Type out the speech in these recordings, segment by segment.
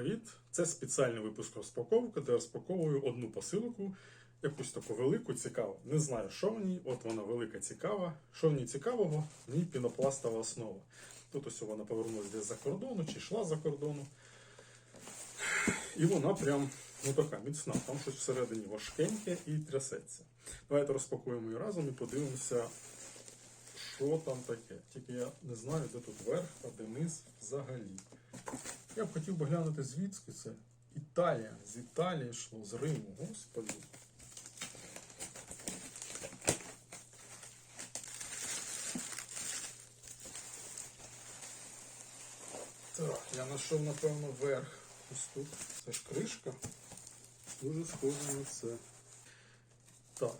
привіт! Це спеціальний випуск розпаковки, де розпаковую одну посилку, якусь таку велику, цікаву. Не знаю, що в ній, от вона велика, цікава. Що в ній цікавого? В ній пінопластова основа. Тут ось вона повернулася десь за кордону чи йшла за кордону. І вона прям ну, така міцна. Там щось всередині важкеньке і трясеться. Давайте розпакуємо її разом і подивимося, що там таке. Тільки я не знаю, де тут верх, а де низ взагалі. Я б хотів би глянути звідки це. Італія. З Італії йшло, з Риму, господи. Так, я знайшов, напевно, верх. Ось тут. Це ж кришка. Дуже схоже на це. Так.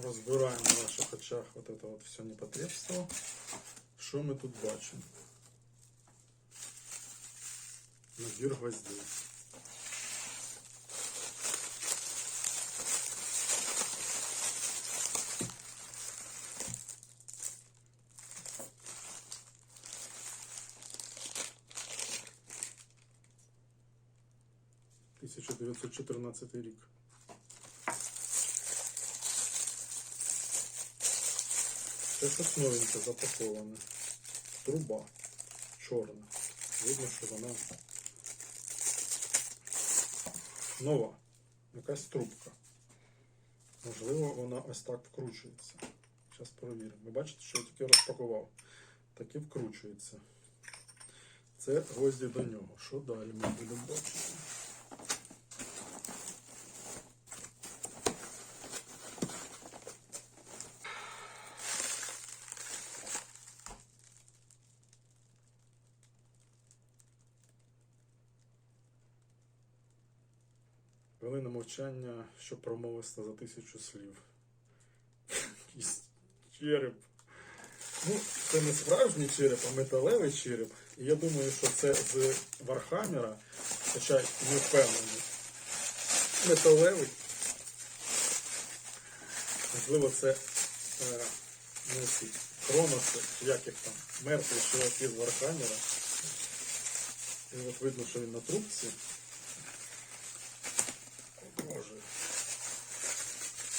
Розбираємо на ваших очах вот это вот все непотребство. Що ми тут бачимо? Набір гвоздей. Тисяча дев'ятсот чотирнадцятий рік. Це щось новеньке запаковане. Труба чорна. Видно, що вона нова. Якась трубка. Можливо, вона ось так вкручується. Зараз перевіримо. Ви бачите, що я тільки розпакував. Таки вкручується. Це гвозді до нього. Що далі ми будемо бачити? Хвилина мовчання, що промовисто за тисячу слів. Череп. Ну, це не справжній череп, а металевий череп. І я думаю, що це з Вархаммера, хоча не впевнений. Металевий. Можливо, це е, ну, ці Кроноси, як їх там, мертві чуваки з Вархаммера. І от видно, що він на трубці. Боже.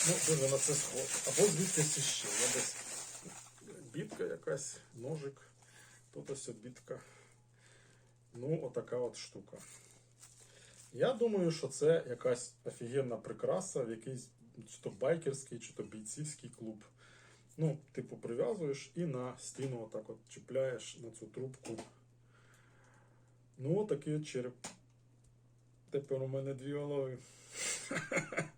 Ну, дуже на це схоже. Або звідкись іще. Я десь бітка якась, ножик. Тут ось бітка. Ну, отака от штука. Я думаю, що це якась офігенна прикраса в якийсь чи то байкерський, чи то бійцівський клуб. Ну, типу, прив'язуєш і на стіну отак от чіпляєш на цю трубку. Ну, отакий от череп. Тепер у мене дві голови.